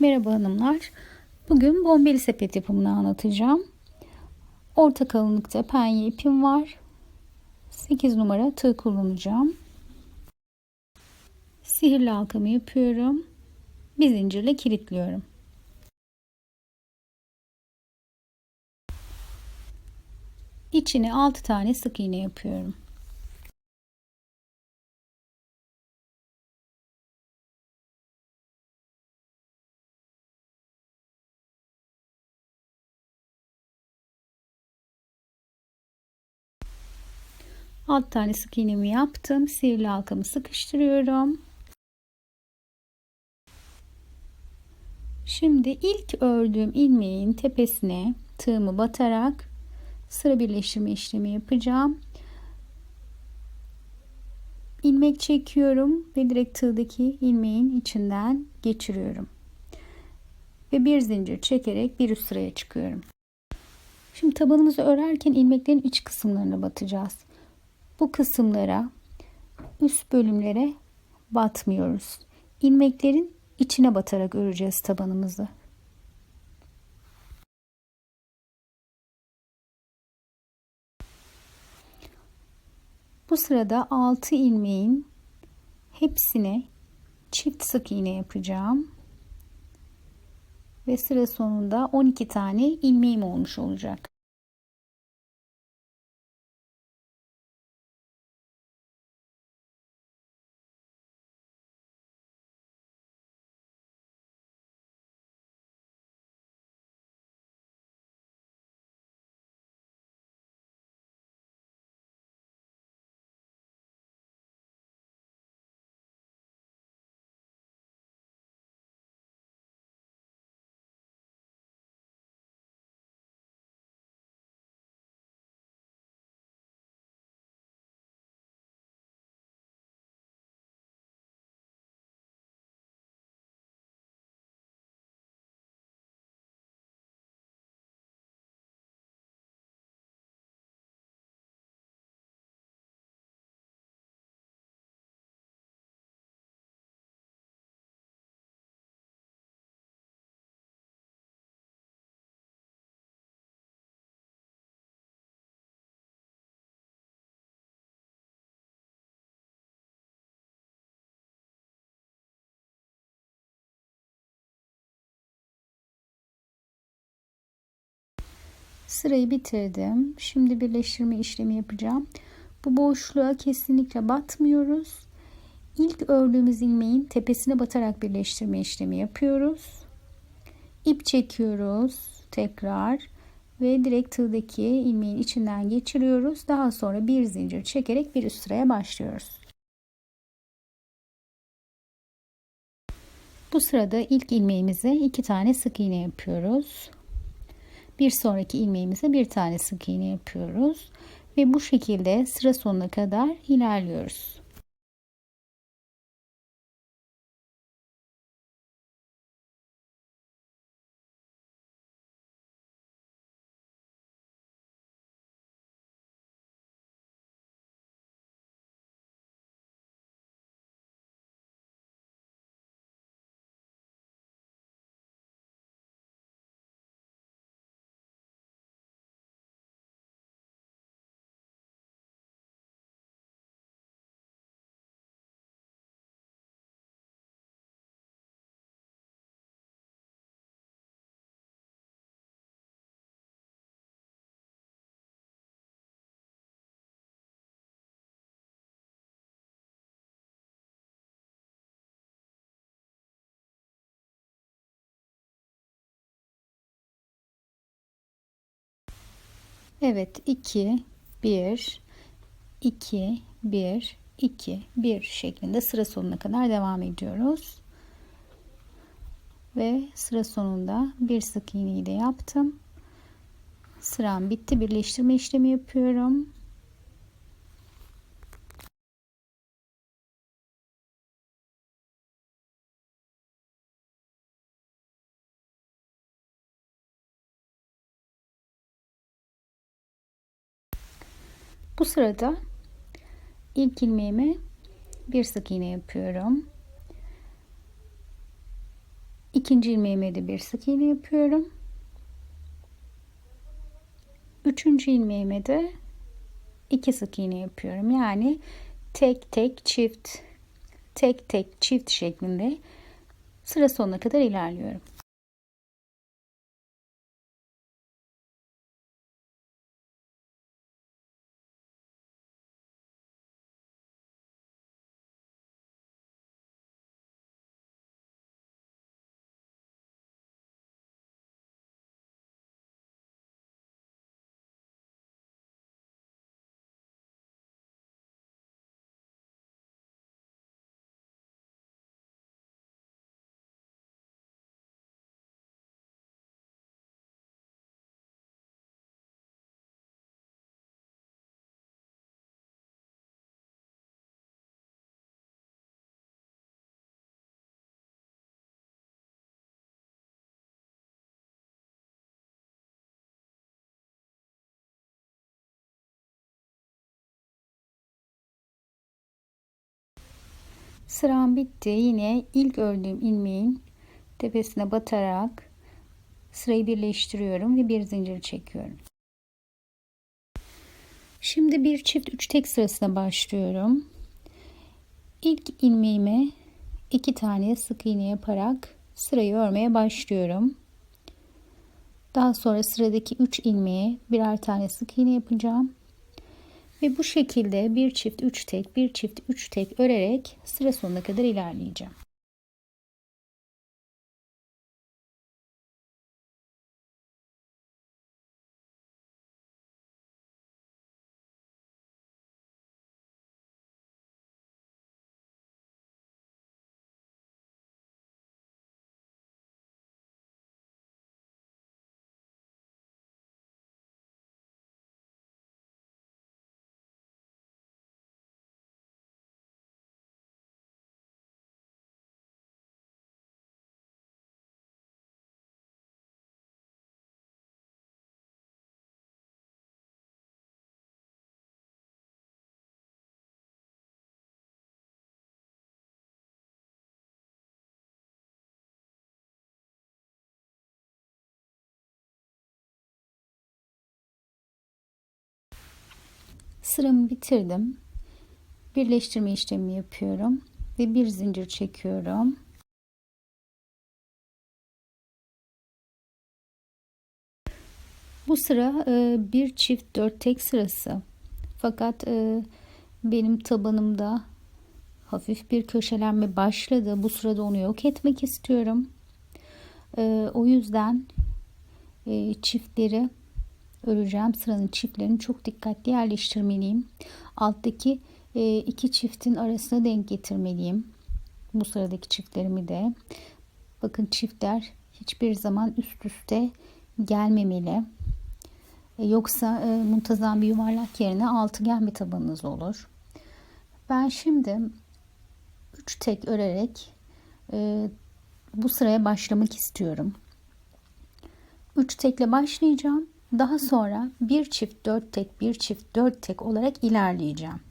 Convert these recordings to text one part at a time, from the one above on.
Merhaba hanımlar. Bugün bombeli sepet yapımını anlatacağım. Orta kalınlıkta penye ipim var. 8 numara tığ kullanacağım. Sihirli halkamı yapıyorum. Bir zincirle kilitliyorum. İçine 6 tane sık iğne yapıyorum. Alt tane sık iğnemi yaptım. Sihirli halkamı sıkıştırıyorum. Şimdi ilk ördüğüm ilmeğin tepesine tığımı batarak sıra birleştirme işlemi yapacağım. ilmek çekiyorum ve direkt tığdaki ilmeğin içinden geçiriyorum. Ve bir zincir çekerek bir üst sıraya çıkıyorum. Şimdi tabanımızı örerken ilmeklerin iç kısımlarına batacağız. Bu kısımlara üst bölümlere batmıyoruz. İlmeklerin içine batarak öreceğiz tabanımızı. Bu sırada 6 ilmeğin hepsine çift sık iğne yapacağım. Ve sıra sonunda 12 tane ilmeğim olmuş olacak. Sırayı bitirdim. Şimdi birleştirme işlemi yapacağım. Bu boşluğa kesinlikle batmıyoruz. İlk ördüğümüz ilmeğin tepesine batarak birleştirme işlemi yapıyoruz. İp çekiyoruz tekrar ve direkt tığdaki ilmeğin içinden geçiriyoruz. Daha sonra bir zincir çekerek bir üst sıraya başlıyoruz. Bu sırada ilk ilmeğimize iki tane sık iğne yapıyoruz. Bir sonraki ilmeğimize bir tane sık iğne yapıyoruz ve bu şekilde sıra sonuna kadar ilerliyoruz. Evet 2 1 2 1 2 1 şeklinde sıra sonuna kadar devam ediyoruz. Ve sıra sonunda bir sık iğneyi de yaptım. Sıram bitti. Birleştirme işlemi yapıyorum. Bu sırada ilk ilmeğime bir sık iğne yapıyorum. İkinci ilmeğime de bir sık iğne yapıyorum. Üçüncü ilmeğime de iki sık iğne yapıyorum. Yani tek tek çift tek tek çift şeklinde sıra sonuna kadar ilerliyorum. Sıram bitti. Yine ilk ördüğüm ilmeğin tepesine batarak sırayı birleştiriyorum ve bir zincir çekiyorum. Şimdi bir çift üç tek sırasına başlıyorum. İlk ilmeğime iki tane sık iğne yaparak sırayı örmeye başlıyorum. Daha sonra sıradaki 3 ilmeğe birer tane sık iğne yapacağım. Ve bu şekilde bir çift 3 tek, bir çift 3 tek örerek sıra sonuna kadar ilerleyeceğim. Sıramı bitirdim. Birleştirme işlemi yapıyorum ve bir zincir çekiyorum. Bu sıra e, bir çift dört tek sırası. Fakat e, benim tabanımda hafif bir köşelenme başladı. Bu sırada onu yok etmek istiyorum. E, o yüzden çiftleri öreceğim sıranın çiftlerini çok dikkatli yerleştirmeliyim. Alttaki e, iki çiftin arasına denk getirmeliyim. Bu sıradaki çiftlerimi de. Bakın çiftler hiçbir zaman üst üste gelmemeli. E, yoksa e, muntazam bir yuvarlak yerine altıgen bir tabanınız olur. Ben şimdi 3 tek örerek e, bu sıraya başlamak istiyorum. 3 tekle başlayacağım. Daha sonra bir çift dört tek bir çift dört tek olarak ilerleyeceğim.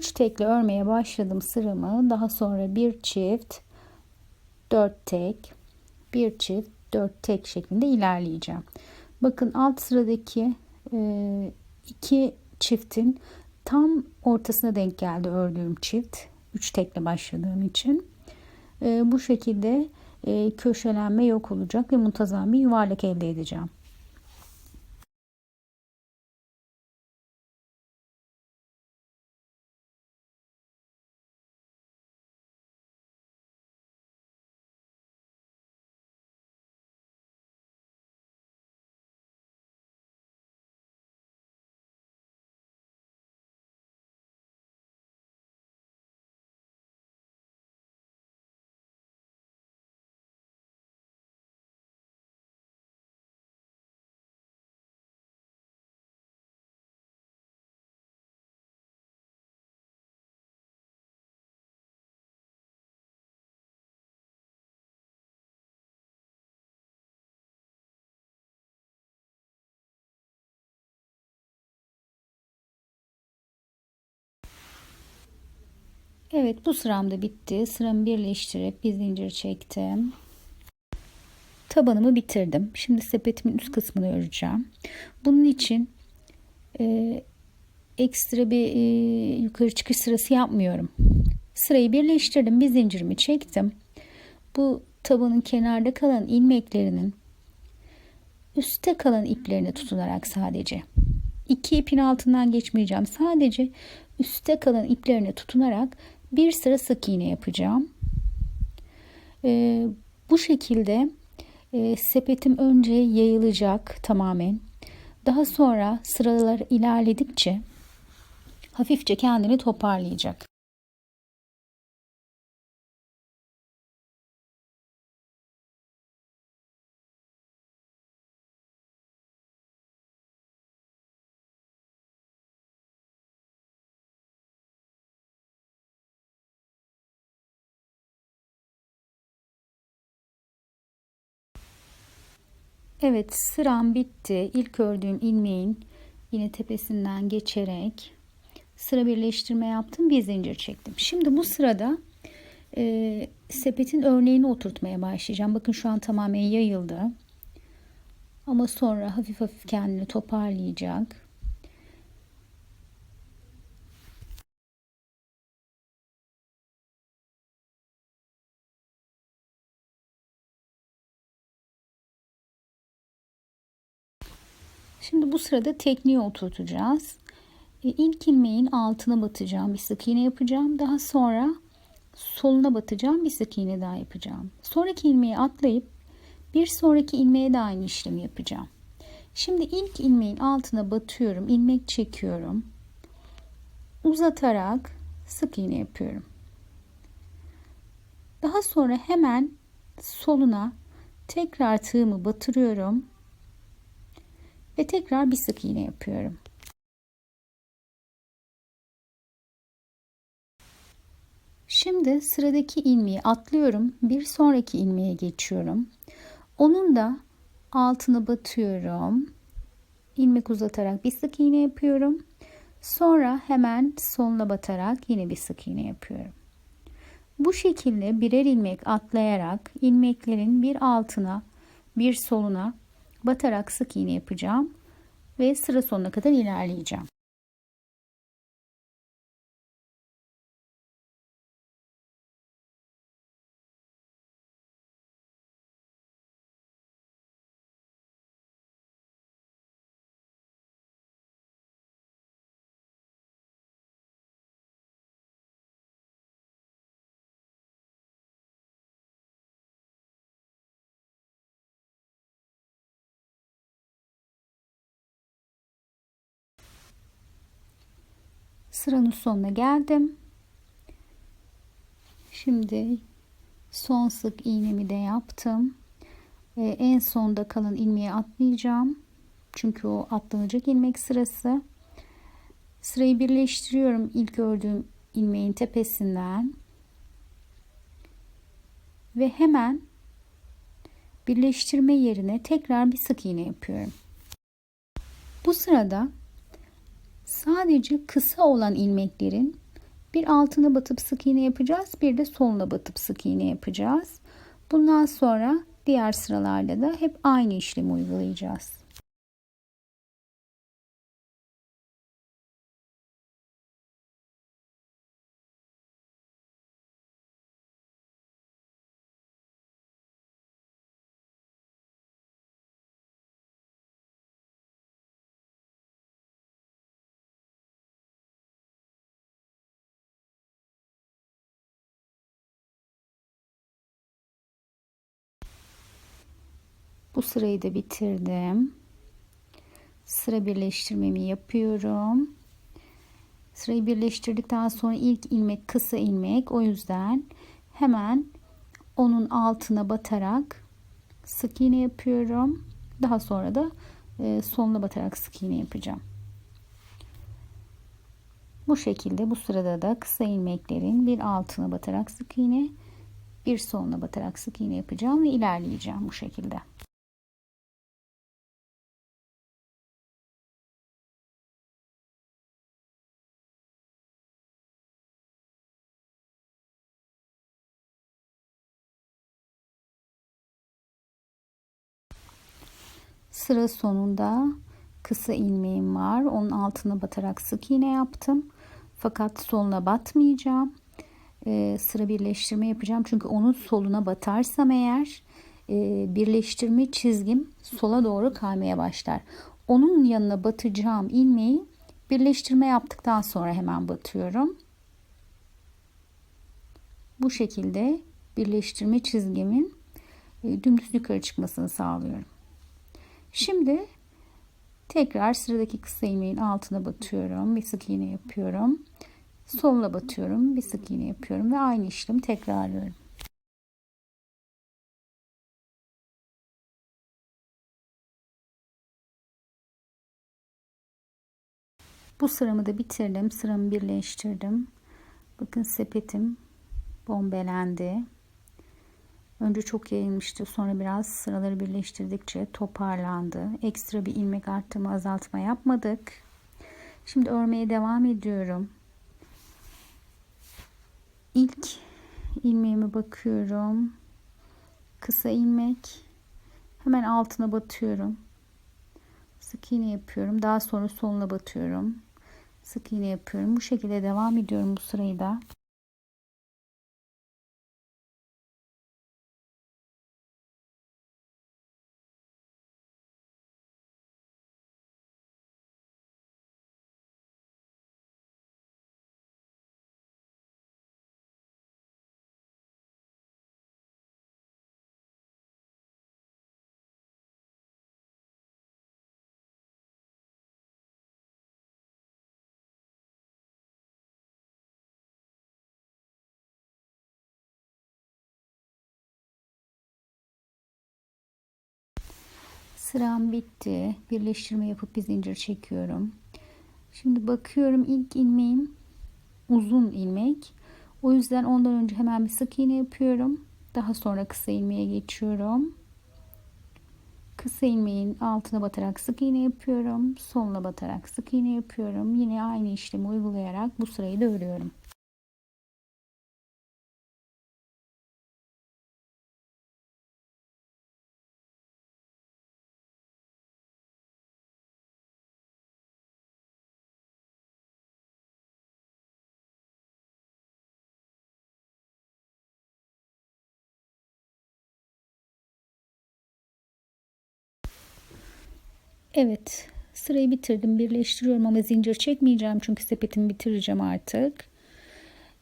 Üç tekli örmeye başladım sıramı. Daha sonra bir çift, dört tek, bir çift, dört tek şeklinde ilerleyeceğim. Bakın alt sıradaki e, çiftin tam ortasına denk geldi ördüğüm çift. Üç tekle başladığım için. E, bu şekilde e, köşelenme yok olacak ve muntazam bir yuvarlak elde edeceğim. Evet bu sıram da bitti. Sıramı birleştirip bir zincir çektim. Tabanımı bitirdim. Şimdi sepetimin üst kısmını öreceğim. Bunun için e, ekstra bir e, yukarı çıkış sırası yapmıyorum. Sırayı birleştirdim. Bir zincirimi çektim. Bu tabanın kenarda kalan ilmeklerinin üstte kalan iplerini tutunarak sadece iki ipin altından geçmeyeceğim. Sadece üstte kalan iplerini tutunarak bir sıra sık iğne yapacağım. Ee, bu şekilde e, sepetim önce yayılacak tamamen. Daha sonra sıralar ilerledikçe hafifçe kendini toparlayacak. Evet sıram bitti. İlk ördüğüm ilmeğin yine tepesinden geçerek sıra birleştirme yaptım. Bir zincir çektim. Şimdi bu sırada e, sepetin örneğini oturtmaya başlayacağım. Bakın şu an tamamen yayıldı. Ama sonra hafif hafif kendini toparlayacak. Şimdi bu sırada tekniği oturtacağız. E, ilk ilmeğin altına batacağım bir sık iğne yapacağım. Daha sonra soluna batacağım bir sık iğne daha yapacağım. Sonraki ilmeği atlayıp bir sonraki ilmeğe de aynı işlemi yapacağım. Şimdi ilk ilmeğin altına batıyorum. ilmek çekiyorum. Uzatarak sık iğne yapıyorum. Daha sonra hemen soluna tekrar tığımı batırıyorum ve tekrar bir sık iğne yapıyorum. Şimdi sıradaki ilmeği atlıyorum. Bir sonraki ilmeğe geçiyorum. Onun da altını batıyorum. İlmek uzatarak bir sık iğne yapıyorum. Sonra hemen sonuna batarak yine bir sık iğne yapıyorum. Bu şekilde birer ilmek atlayarak ilmeklerin bir altına bir soluna batarak sık iğne yapacağım ve sıra sonuna kadar ilerleyeceğim. Sıranın sonuna geldim. Şimdi son sık iğnemi de yaptım. Ee, en sonda kalan ilmeği atlayacağım. Çünkü o atlanacak ilmek sırası. Sırayı birleştiriyorum ilk ördüğüm ilmeğin tepesinden. Ve hemen birleştirme yerine tekrar bir sık iğne yapıyorum. Bu sırada Sadece kısa olan ilmeklerin bir altına batıp sık iğne yapacağız. Bir de soluna batıp sık iğne yapacağız. Bundan sonra diğer sıralarda da hep aynı işlemi uygulayacağız. Bu sırayı da bitirdim. Sıra birleştirmemi yapıyorum. Sırayı birleştirdikten sonra ilk ilmek kısa ilmek. O yüzden hemen onun altına batarak sık iğne yapıyorum. Daha sonra da e, sonuna batarak sık iğne yapacağım. Bu şekilde bu sırada da kısa ilmeklerin bir altına batarak sık iğne, bir sonuna batarak sık iğne yapacağım ve ilerleyeceğim bu şekilde. Sıra sonunda kısa ilmeğim var. Onun altına batarak sık iğne yaptım. Fakat soluna batmayacağım. Ee, sıra birleştirme yapacağım. Çünkü onun soluna batarsam eğer e, birleştirme çizgim sola doğru kaymaya başlar. Onun yanına batacağım ilmeği birleştirme yaptıktan sonra hemen batıyorum. Bu şekilde birleştirme çizgimin e, dümdüz yukarı çıkmasını sağlıyorum. Şimdi tekrar sıradaki kısa ilmeğin altına batıyorum. Bir sık iğne yapıyorum. Soluna batıyorum. Bir sık iğne yapıyorum ve aynı işlemi tekrarlıyorum. Bu sıramı da bitirdim. Sıramı birleştirdim. Bakın sepetim bombelendi. Önce çok yayılmıştı. Sonra biraz sıraları birleştirdikçe toparlandı. Ekstra bir ilmek arttırma azaltma yapmadık. Şimdi örmeye devam ediyorum. İlk ilmeğime bakıyorum. Kısa ilmek. Hemen altına batıyorum. Sık iğne yapıyorum. Daha sonra soluna batıyorum. Sık iğne yapıyorum. Bu şekilde devam ediyorum bu sırayı da. Sıram bitti. Birleştirme yapıp bir zincir çekiyorum. Şimdi bakıyorum ilk ilmeğim uzun ilmek. O yüzden ondan önce hemen bir sık iğne yapıyorum. Daha sonra kısa ilmeğe geçiyorum. Kısa ilmeğin altına batarak sık iğne yapıyorum. Soluna batarak sık iğne yapıyorum. Yine aynı işlemi uygulayarak bu sırayı da örüyorum. Evet sırayı bitirdim birleştiriyorum ama zincir çekmeyeceğim çünkü sepetimi bitireceğim artık.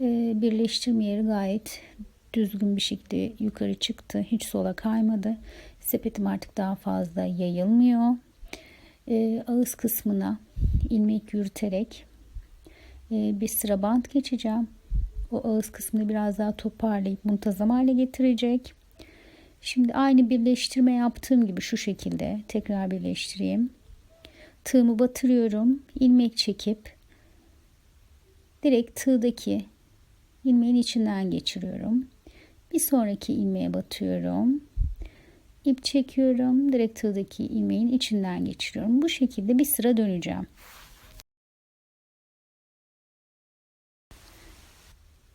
Ee, birleştirme yeri gayet düzgün bir şekilde yukarı çıktı. Hiç sola kaymadı. Sepetim artık daha fazla yayılmıyor. Ee, ağız kısmına ilmek yürüterek e, bir sıra bant geçeceğim. O ağız kısmını biraz daha toparlayıp muntazam hale getirecek. Şimdi aynı birleştirme yaptığım gibi şu şekilde tekrar birleştireyim. Tığımı batırıyorum. ilmek çekip direkt tığdaki ilmeğin içinden geçiriyorum. Bir sonraki ilmeğe batıyorum. İp çekiyorum. Direkt tığdaki ilmeğin içinden geçiriyorum. Bu şekilde bir sıra döneceğim.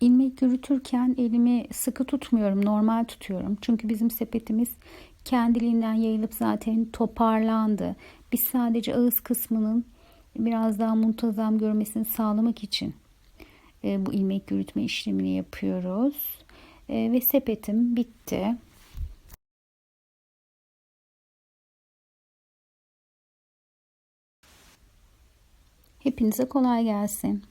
İlmek yürütürken elimi sıkı tutmuyorum normal tutuyorum. Çünkü bizim sepetimiz kendiliğinden yayılıp zaten toparlandı. Biz sadece ağız kısmının biraz daha muntazam görmesini sağlamak için e, bu ilmek yürütme işlemini yapıyoruz. E, ve sepetim bitti. Hepinize kolay gelsin